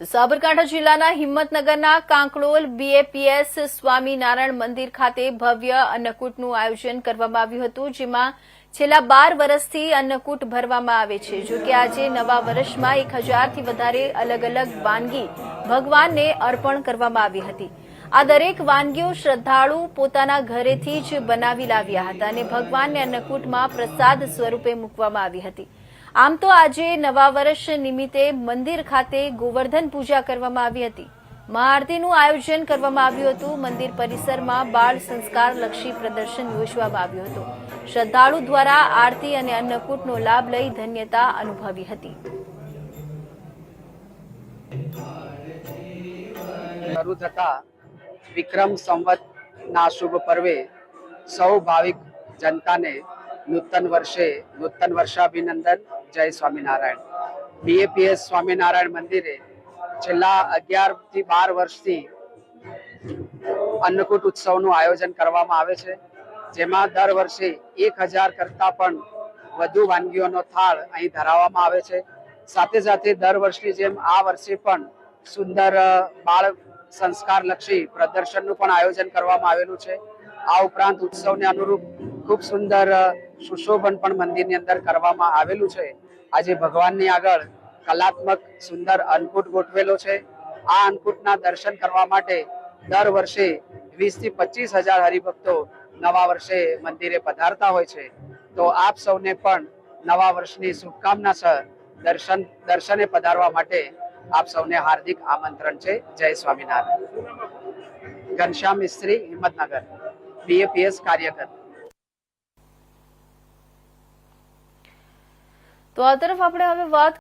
સાબરકાંઠા જિલ્લાના હિંમતનગરના કાંકડોલ બીએપીએસ સ્વામિનારાયણ મંદિર ખાતે ભવ્ય અન્નકૂટનું આયોજન કરવામાં આવ્યું હતું, જેમાં છેલ્લા બાર વર્ષથી અન્નકૂટ ભરવામાં આવે છે. જો કે આજે નવા વર્ષમાં એક હજારથી વધારે અલગ અલગ વાનગી ભગવાનને અર્પણ કરવામાં આવી હતી. આ દરેક વાનગીઓ શ્રદ્ધાળુ પોતાના ઘરેથી જ બનાવી લાવ્યા હતા અને ભગવાનને અન્નકૂટમાં પ્રસાદ સ્વરૂપે મૂકવામાં આવી હતી. આમ તો આજે નવા વર્ષ નિમિત્તે મંદિર ખાતે ગોવર્ધન પૂજા કરવામાં આવી હતી. મહાઆરતીનું આયોજન કરવામાં આવ્યું હતું. મંદિર પરિસરમાં બાળ સંસ્કાર લક્ષી પ્રદર્શન યોજવામાં આવ્યું હતું. શ્રદ્ધાળુ દ્વારા આરતી અને અન્નકૂટનો લાભ લઈ ધન્યતા અનુભવી હતી. શરૂ થતા વિક્રમ સંવતના શુભ પર્વે સૌ ભાવિક જનતાને નૂતન વર્ષે નૂતન વર્ષાભિનંદન જય સ્વામિનારાયણ. બીએપીએસ સ્વામિનારાયણ મંદિરે છેલ્લા અગિયારથી બાર વર્ષથી અન્નકૂટ ઉત્સવનું આયોજન કરવામાં આવે છે. જેમાં દર વર્ષે એક હજાર કરતા પણ વધુ વાનગીઓનો થાળ અહીં ધરાવવામાં આવે છે. સાથે સાથે દર વર્ષની જેમ આ વર્ષે પણ સુંદર બાળ સંસ્કાર લક્ષી પ્રદર્શનનું પણ આયોજન કરવામાં આવેલું છે. આ ઉપરાંત ઉત્સવને અનુરૂપ ખૂબ સુંદર સુશોભન પણ મંદિરની અંદર કરવામાં આવેલું છે. આજે ભગવાનની આગળ કલાત્મક, સુંદર અન્નકૂટ ગોઠવેલો છે. આ અન્નકૂટના દર્શન કરવા માટે દર વર્ષે વીસથી પચીસ હજાર હરિભક્તો નવા વર્ષે મંદિરે પધારતા હોય છે. તો આપ સૌને પણ નવા વર્ષની શુભકામના, સર. દર્શન, દર્શને પધારવા માટે આપ સૌને હાર્દિક આમંત્રણ છે. જય સ્વામિનારાયણ. ઘનશ્યામ મિસ્ત્રી, હિંમતનગર. બીએપીએસ કાર્યકર. તો આ તરફ આપણે હવે વાત